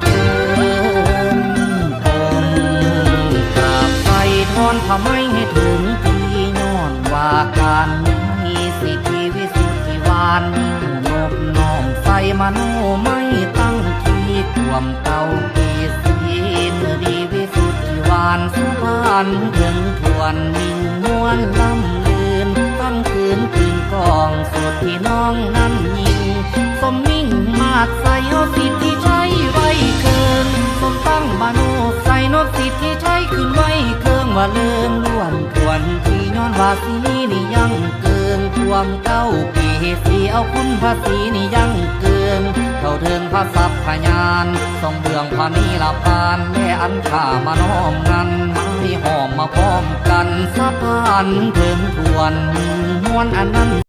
เถินคนกราบไปทอนทำไมให้ถึงที่ย้อนว่ากันมีสิทธิวิสุทธิวานนบน้อมใส่มโนไม่ตั้งที่ท่วมเก่าปีสีนดีวิสุทธิวานสุพานถึงทวนมิ่งมวนลำลืนตั้งคืนคืนกองสุดที่น้องนั้นยิงสมมิ่งมาใส่อสิ โนใส่โนสิทธิใช้ขึ้นไว้เคิงว่าเลิงล้วนทวนที่ย้อนว่าสีนี่ยังเกินท่วมเก้าปีสีเอาคุณภาษีนี่ยังเกินเท่าเทิงพระสัพพยานส่องเบืองพานีละพานและอันข้ามาน้อมงันไม้หอมมาพร้อมกันสะพานเทิงทวนมวนอันนั้น